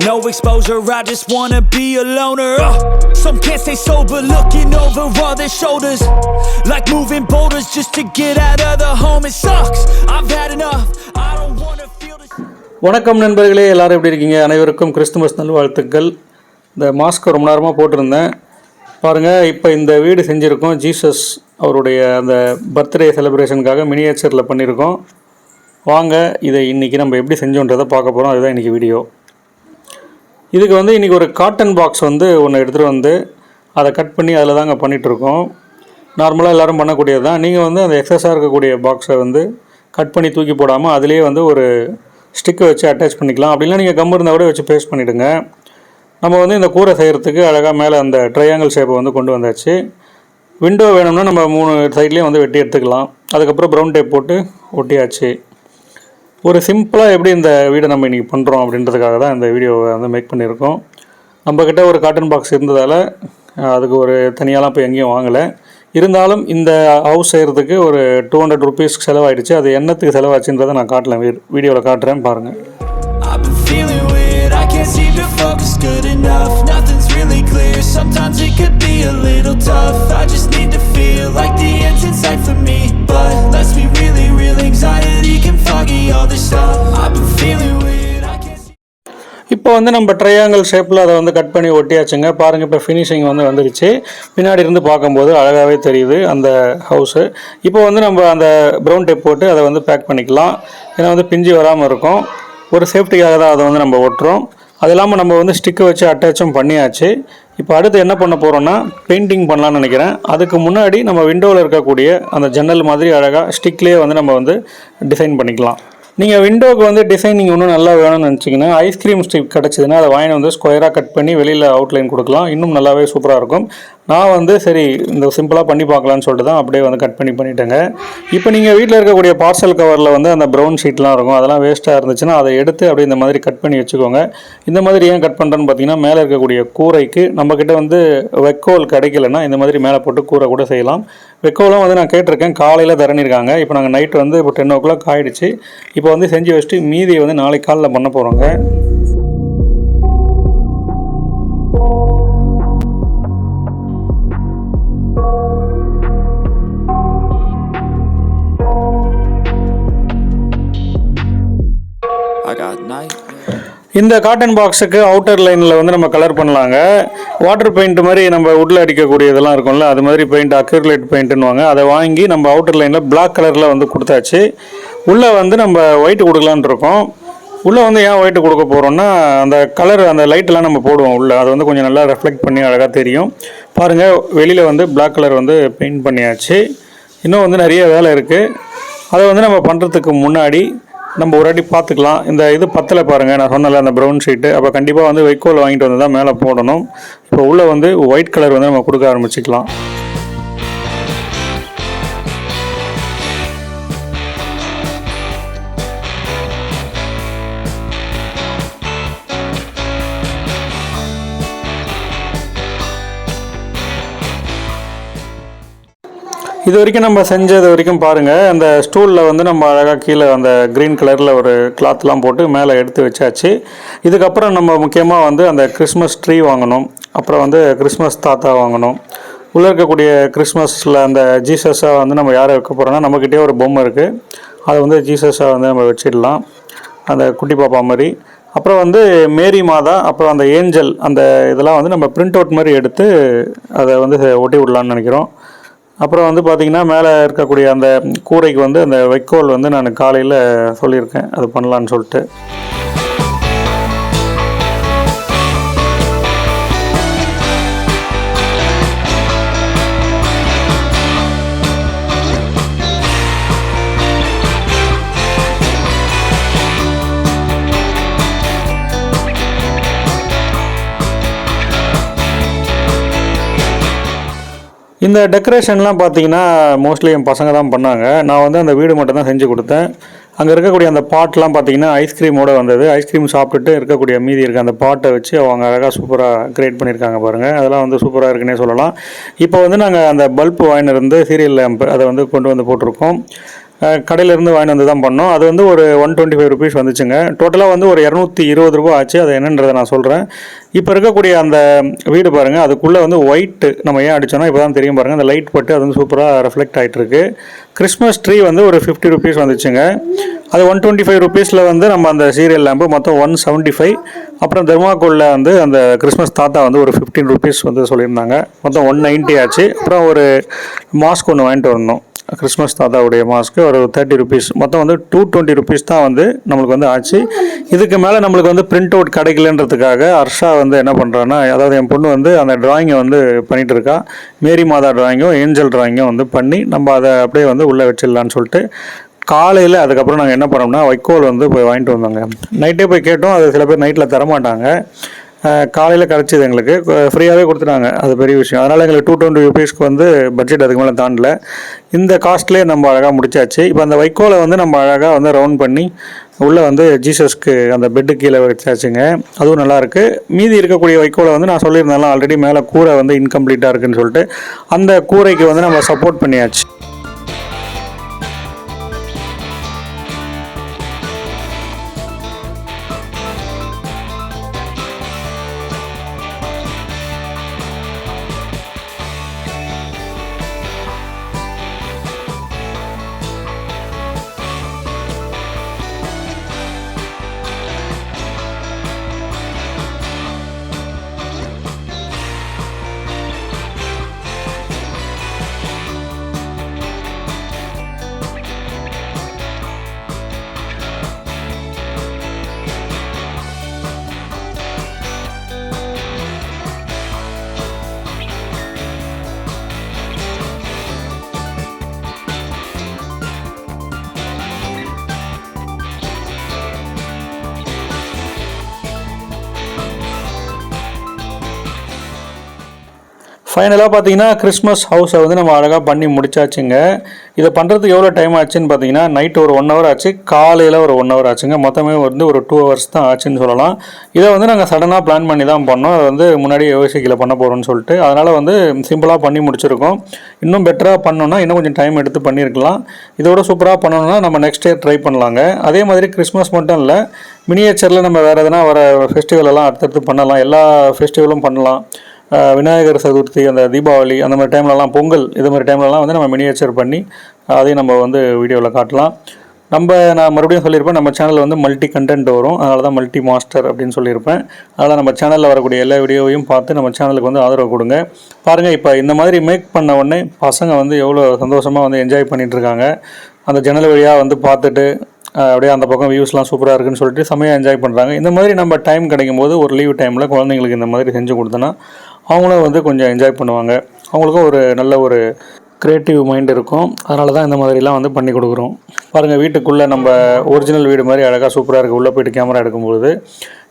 No exposure, I just wanna be a loner. Uh, some can't stay sober, looking over all their shoulders. Like moving boulders just to get out of the home. It sucks, I've had enough. I don't wanna feel this. வணக்கம் நண்பர்களே எல்லாரும் எப்படி இருக்கீங்க அனைவருக்கும் Christmas நல்வாழ்த்துக்கள் இந்த mask ரொம்ப நேரமாக போட்டிருந்தேன் பாருங்கள் இப்போ இந்த வீடு செஞ்சுருக்கோம் ஜீசஸ் அவருடைய அந்த பர்த்டே செலிப்ரேஷனுக்காக மினியேச்சரில் பண்ணியிருக்கோம் வாங்க இதை இன்றைக்கி நம்ம எப்படி செஞ்சோன்றதை பார்க்க போகிறோம் அதுதான் இன்றைக்கி வீடியோ இதுக்கு வந்து இன்றைக்கி ஒரு காட்டன் பாக்ஸ் வந்து ஒன்று எடுத்துகிட்டு வந்து அதை கட் பண்ணி அதில் தாங்க பண்ணிகிட்ருக்கோம் நார்மலாக எல்லோரும் பண்ணக்கூடியது தான். நீங்கள் வந்து அந்த எக்ஸஸாக இருக்கக்கூடிய பாக்ஸை வந்து கட் பண்ணி தூக்கி போடாமல் அதிலேயே வந்து ஒரு ஸ்டிக்கை வச்சு அட்டாச் பண்ணிக்கலாம். அப்படிலாம் நீங்கள் கம் இருந்தால் கூட வச்சு பேஸ்ட் பண்ணிவிடுங்க நம்ம வந்து இந்த கூரை செய்கிறதுக்கு அழகாக மேலே அந்த ட்ரையாங்கிள் ஷேப்பை வந்து கொண்டு வந்தாச்சு. விண்டோ வேணும்னா நம்ம மூணு சைட்லேயும் வந்து வெட்டி எடுத்துக்கலாம். அதுக்கப்புறம் ப்ரௌன் டேப் போட்டு ஒட்டியாச்சு. ஒரு சிம்பிளாக எப்படி இந்த வீடை நம்ம இன்றைக்கி பண்ணுறோம் அப்படின்றதுக்காக தான் இந்த வீடியோவை வந்து மேக் பண்ணியிருக்கோம். நம்மக்கிட்ட ஒரு காட்டன் பாக்ஸ் இருந்ததால் அதுக்கு ஒரு தனியாலாம் இப்போ எங்கேயும் வாங்கலை. இருந்தாலும் இந்த ஹவுஸ் செய்கிறதுக்கு ஒரு டூ ஹண்ட்ரட் ருபீஸ்க்கு செலவாயிடுச்சு. அது என்னத்துக்கு செலவாச்சுன்றதை நான் காட்டல. வீடியோவில் காட்டுறேன் பாருங்கள் sometimes it could be a little tough. I just need to feel like the end's in sight for me. But let's be really real, anxiety. Foggy all this stuff. I've been feeling weird, இப்போ வந்து நம்ம triangle ஷேப்பில் அதை வந்து cut பண்ணி ஒட்டியாச்சுங்க. பாருங்கள் இப்போ finishing வந்து வந்துருச்சு. பின்னாடி இருந்து பார்க்கும்போது அழகாகவே தெரியுது அந்த ஹவுஸு இப்போ வந்து நம்ம அந்த ப்ரௌன் டேப் போட்டு அதை வந்து பேக் பண்ணிக்கலாம். ஏன்னா வந்து பிஞ்சு வராமல் இருக்கும். ஒரு சேஃப்டிக்காக தான் அதை வந்து நம்ம ஒட்டுறோம். அது இல்லாமல் நம்ம வந்து ஸ்டிக்கை வச்சு அட்டாச்சும் பண்ணியாச்சு. இப்போ அடுத்து என்ன பண்ண போகிறோன்னா பெயிண்டிங் பண்ணலாம்னு நினைக்கிறேன். அதுக்கு முன்னாடி நம்ம விண்டோவில் இருக்கக்கூடிய அந்த ஜன்னல் மாதிரி அழகாக ஸ்டிக்லேயே வந்து நம்ம வந்து டிசைன் பண்ணிக்கலாம். நீங்கள் விண்டோக்கு வந்து டிசைனிங் இன்னும் நல்லா வேணும்னு நினச்சிங்கன்னா ஐஸ்கிரீம் ஸ்டிக் கிடச்சிதுன்னா அதை வாங்கி வந்து ஸ்கொயராக கட் பண்ணி வெளியில் அவுட்லைன் கொடுக்கலாம். இன்னும் நல்லாவே சூப்பராக இருக்கும். நான் வந்து சரி இந்த சிம்பிளாக பண்ணி பார்க்கலான்னு சொல்லிட்டு தான் அப்படியே வந்து கட் பண்ணி பண்ணிட்டேங்க. இப்போ நீங்கள் வீட்டில் இருக்கக்கூடிய பார்சல் கவரில் வந்து அந்த ப்ரௌன் ஷீட்லாம் இருக்கும். அதெல்லாம் வேஸ்ட்டாக இருந்துச்சுன்னா அதை எடுத்து அப்படியே இந்த மாதிரி கட் பண்ணி வச்சுக்கோங்க. இந்த மாதிரி ஏன் கட் பண்ணுறேன்னு பார்த்தீங்கன்னா மேலே இருக்கக்கூடிய கூரைக்கு நம்மக்கிட்ட வந்து வெக்கோல் கிடைக்கலன்னா இந்த மாதிரி மேலே போட்டு கூரை கூட செய்யலாம். வெக்கோலாம் வந்து நான் கேட்டிருக்கேன் காலையில் தரணிருக்காங்க இப்போ நாங்கள் நைட் வந்து இப்போ டென் ஓ கிளாக் ஆகிடுச்சு இப்போ வந்து செஞ்சு வச்சுட்டு மீதியை வந்து நாளைக்கு காலில் பண்ண போகிறோங்க I got night இந்த காட்டன் பாக்ஸுக்கு அவுட்டர் லைனில் வந்து நம்ம கலர் பண்ணலாங்க. வாட்டர் பெயிண்ட் மாதிரி நம்ம உள்ள அடிக்கக்கூடிய இதெல்லாம் இருக்கும்ல அது மாதிரி பெயிண்ட் அக்ரிலேட் பெயிண்ட்டுன்னுவாங்க அதை வாங்கி நம்ம அவுட்டர் லைனில் பிளாக் கலரில் வந்து கொடுத்தாச்சு. உள்ளே வந்து நம்ம ஒயிட் கொடுக்கலான் இருக்கோம். உள்ளே வந்து ஏன் ஒயிட் கொடுக்க போகிறோம்னா அந்த கலர் அந்த லைட்டெல்லாம் நம்ம போடுவோம் உள்ளே. அது வந்து கொஞ்சம் நல்லா ரெஃப்ளெக்ட் பண்ணி அழகாக தெரியும். பாருங்கள் வெளியில் வந்து பிளாக் கலர் வந்து பெயிண்ட் பண்ணியாச்சு. இன்னும் வந்து நிறைய வேலை இருக்குது அதை வந்து நம்ம பண்ணுறதுக்கு முன்னாடி நம்ம ஒரு வாட்டி பார்த்துக்கலாம். இந்த இது பத்தலை பாருங்கள் நான் சொன்னல அந்த ப்ரௌன் ஷீட்டு அப்போ கண்டிப்பாக வந்து வைக்கோல் வாங்கிட்டு வந்து தான் மேலே போடணும். இப்போ உள்ளே வந்து ஒயிட் கலர் வந்து நம்ம கொடுக்க ஆரம்பிச்சிக்கலாம். இது வரைக்கும் நம்ம செஞ்சது வரைக்கும் பாருங்கள் அந்த ஸ்டூலில் வந்து நம்ம அழகாக கீழே அந்த க்ரீன் கலரில் ஒரு கிளாத்லாம் போட்டு மேலே எடுத்து வச்சாச்சு. இதுக்கப்புறம் நம்ம முக்கியமாக வந்து அந்த கிறிஸ்மஸ் ட்ரீ வாங்கணும். அப்புறம் வந்து கிறிஸ்மஸ் தாத்தா வாங்கணும். உள்ளே இருக்கக்கூடிய கிறிஸ்மஸில் அந்த ஜீசஸாக வந்து நம்ம யாரை வைக்க போகிறோன்னா நம்மக்கிட்டே ஒரு பொம்மை இருக்குது அதை வந்து ஜீசஸாக வந்து நம்ம வச்சிடலாம். அந்த குட்டி பாப்பா மாதிரி. அப்புறம் வந்து மேரி மாதா அப்புறம் அந்த ஏஞ்சல் அந்த இதெல்லாம் வந்து நம்ம பிரிண்ட் அவுட் மாதிரி எடுத்து அதை வந்து ஒட்டி விடலான்னு நினைக்கிறோம். அப்புறம் வந்து பார்த்திங்கன்னா மேலே இருக்கக்கூடிய அந்த கூரைக்கு வந்து அந்த வைக்கோல் வந்து நான் காலையில் சொல்லியிருக்கேன். அது பண்ணலான்னு சொல்லிட்டு. இந்த டெக்கரேஷன்லாம் பார்த்தீங்கன்னா மோஸ்ட்லி என் பசங்க தான் பண்ணாங்க. நான் வந்து அந்த வீடு மட்டும் தான் செஞ்சு கொடுத்தேன். அங்கே இருக்கக்கூடிய அந்த பாட்லாம் பார்த்தீங்கன்னா ஐஸ்கிரீமோடு வந்தது. ஐஸ்கிரீம் சாப்பிட்டுட்டு இருக்கக்கூடிய மீதி இருக்க அந்த பாட்டை வச்சு அவங்க அழகாக சூப்பராக கிரியேட் பண்ணியிருக்காங்க பாருங்கள் அதெல்லாம் வந்து சூப்பராக இருக்குன்னே சொல்லலாம். இப்போ வந்து நாங்கள் அந்த பல்ப் வாங்கினிருந்து சீரியல் லேம்ப் அதை வந்து கொண்டு வந்து போட்டிருக்கோம். கடையிலேருந்து வாங்கிட்டு வந்து தான் பண்ணோம். அது வந்து ஒரு ஒன் டுவெண்ட்டி ஃபைவ் ருபீஸ் வந்துச்சுங்க டோட்டலாக வந்து ஒரு இரநூத்தி இருபது ரூபா ஆச்சு. அது என்னன்றதை நான் சொல்கிறேன் இப்போ இருக்கக்கூடிய அந்த வீடு பாருங்கள் அதுக்குள்ளே வந்து ஒயிட் நம்ம ஏன் அடிச்சோன்னா இப்போ தான் தெரியும் பாருங்கள் அந்த லைட் பட்டு அது வந்து சூப்பராக ரெஃப்ளெக்ட் ஆகிட்டுருக்கு கிறிஸ்மஸ் ட்ரீ வந்து ஒரு ஃபிஃப்டி ருபீஸ் வந்துச்சுங்க. அது ஒன் டுவெண்ட்டி ஃபைவ் ருபீஸில் வந்து நம்ம அந்த சீரியல் லேம்பு மொத்தம் ஒன் செவன்ட்டி ஃபைவ் அப்புறம் தெர்மாக்கோலில் வந்து அந்த கிறிஸ்மஸ் தாத்தா வந்து ஒரு ஃபிஃப்டீன் ருபீஸ் வந்து சொல்லியிருந்தாங்க. மொத்தம் ஒன் நைன்ட்டி ஆச்சு. அப்புறம் ஒரு மாஸ்க் ஒன்று வாங்கிட்டு வரணும் கிறிஸ்மஸ் தாத்தாவுடைய மாஸ்க்கு ஒரு தேர்ட்டி ருபீஸ் மொத்தம் வந்து டூ டுவெண்ட்டி ருபீஸ் தான் வந்து நம்மளுக்கு வந்து ஆச்சு. இதுக்கு மேலே நம்மளுக்கு வந்து பிரிண்ட் அவுட் கிடைக்கலன்றதுக்காக ஹர்ஷா வந்து என்ன பண்ணுறான்னா அதாவது என் பொண்ணு வந்து அந்த டிராயிங்கை வந்து பண்ணிகிட்டு இருக்கா. மேரி மாதா டிராயிங்கும் ஏஞ்சல் டிராயிங்கும் வந்து பண்ணி நம்ம அதை அப்படியே வந்து உள்ளே வச்சிடலான்னு சொல்லிட்டு காலையில் அதுக்கப்புறம் நாங்கள் என்ன பண்ணோம்னா வைக்கோல் வந்து போய் வாங்கிட்டு வந்தோங்க. நைட்டே போய் கேட்டோம் அது சில பேர் நைட்டில் தரமாட்டாங்க. காலையில் கிடச்சிது எங்களுக்கு. ஃப்ரீயாகவே கொடுத்துட்டாங்க. அது பெரிய விஷயம். அதனால் எங்களுக்கு டூ டுவெண்ட்டி ருபீஸ்க்கு வந்து பட்ஜெட் அதுக்கு மேலே தாண்டல. இந்த காஸ்ட்லேயே நம்ம அழகாக முடிச்சாச்சு. இப்போ அந்த வைக்கோலை வந்து நம்ம அழகாக வந்து ரவுண்ட் பண்ணி உள்ளே வந்து ஜீசஸ்க்கு அந்த பெட்டு கீழே வச்சாச்சுங்க. அதுவும் நல்லாயிருக்கு மீதி இருக்கக்கூடிய வைக்கோலை வந்து நான் சொல்லியிருந்தாலும் ஆல்ரெடி மேலே கூரை வந்து இன்கம்ப்ளீட்டாக இருக்குன்னு சொல்லிட்டு அந்த கூரைக்கு வந்து நம்ம சப்போர்ட் பண்ணியாச்சு. ஃபைனலாக பார்த்தீங்கன்னா கிறிஸ்மஸ் ஹவுஸை வந்து நம்ம அழகாக பண்ணி முடிச்சாச்சுங்க. இதை பண்ணுறதுக்கு எவ்வளோ டைம் ஆச்சுன்னு பார்த்தீங்கன்னா நைட் ஒரு ஒன் ஹவர் ஆச்சு காலையில் ஒரு ஒன் ஹவர் ஆச்சுங்க. மொத்தமே வந்து ஒரு டூ ஹவர்ஸ் தான் ஆச்சுன்னு சொல்லலாம். இதை வந்து நாங்கள் சடனாக பிளான் பண்ணி தான் பண்ணோம். அதை வந்து முன்னாடியே யோசிக்கல பண்ண போகிறோம்னு சொல்லிட்டு. அதனால் வந்து சிம்பிளாக பண்ணி முடிச்சிருக்கோம். இன்னும் பெட்டராக பண்ணோன்னா இன்னும் கொஞ்சம் டைம் எடுத்து பண்ணியிருக்கலாம் இதோட சூப்பராக பண்ணணும்னா நம்ம நெக்ஸ்ட் இயர் ட்ரை பண்ணலாங்க. அதே மாதிரி கிறிஸ்மஸ் மட்டும் இல்லை மினியேச்சரில் நம்ம வேறு எதனா வர ஃபெஸ்டிவல் எல்லாம் அடுத்தடுத்து பண்ணலாம். எல்லா ஃபெஸ்டிவலும் பண்ணலாம். விநாயகர் சதுர்த்தி அந்த தீபாவளி அந்த மாதிரி டைம்லலாம் பொங்கல் இது மாதிரி டைம்லலாம் வந்து நம்ம மினியேச்சர் பண்ணி அதையும் நம்ம வந்து வீடியோவில் காட்டலாம். நம்ம நான் மறுபடியும் சொல்லியிருப்பேன் நம்ம சேனலில் வந்து மல்டி கண்டென்ட் வரும். அதனால தான் மல்டி மாஸ்டர் அப்படின்னு சொல்லியிருப்பேன். அதனால் நம்ம சேனலில் வரக்கூடிய எல்லா வீடியோவையும் பார்த்து நம்ம சேனலுக்கு வந்து ஆதரவு கொடுங்க. பாருங்கள் இப்போ இந்த மாதிரி மேக் பண்ண உடனே பசங்க வந்து எவ்வளோ சந்தோஷமாக வந்து என்ஜாய் பண்ணிகிட்ருக்காங்க அந்த ஜன்னல் வழியாக வந்து பார்த்துட்டு அப்படியே அந்த பக்கம் வியூஸ்லாம் சூப்பராக இருக்குன்னு சொல்லிட்டு செம்மையாக என்ஜாய் பண்ணுறாங்க இந்த மாதிரி நம்ம டைம் கிடைக்கும் போது ஒரு லீவ் டைமில் குழந்தைங்களுக்கு இந்த மாதிரி செஞ்சு கொடுத்தோன்னா அவங்களும் வந்து கொஞ்சம் என்ஜாய் பண்ணுவாங்க. அவங்களுக்கும் ஒரு நல்ல ஒரு க்ரியேட்டிவ் மைண்ட் இருக்கும். அதனால தான் இந்த மாதிரிலாம் வந்து பண்ணி கொடுக்குறோம். பாருங்கள் வீட்டுக்குள்ளே நம்ம ஒரிஜினல் வீடு மாதிரி அழகாக சூப்பராக இருக்குது உள்ளே போயிட்டு கேமரா எடுக்கும்போது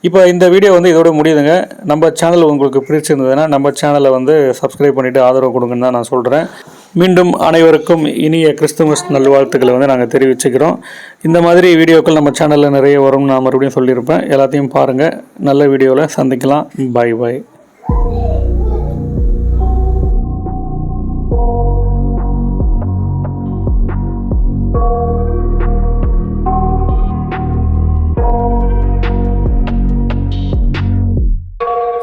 இப்போ இந்த வீடியோ வந்து இதோட முடியுதுங்க. நம்ம சேனல் உங்களுக்கு பிடிச்சிருந்ததுன்னா நம்ம சேனலை வந்து சப்ஸ்கிரைப் பண்ணிவிட்டு ஆதரவு கொடுங்கன்னு தான் நான் சொல்கிறேன் மீண்டும் அனைவருக்கும் இனிய கிறிஸ்துமஸ் நல்வாழ்த்துக்களை வந்து நாங்கள் தெரிவிச்சுக்கிறோம். இந்த மாதிரி வீடியோக்கள் நம்ம சேனலில் நிறைய வரும்னு நான் மறுபடியும் சொல்லியிருப்பேன். எல்லாத்தையும் பாருங்கள் நல்ல வீடியோவில் சந்திக்கலாம். Bye bye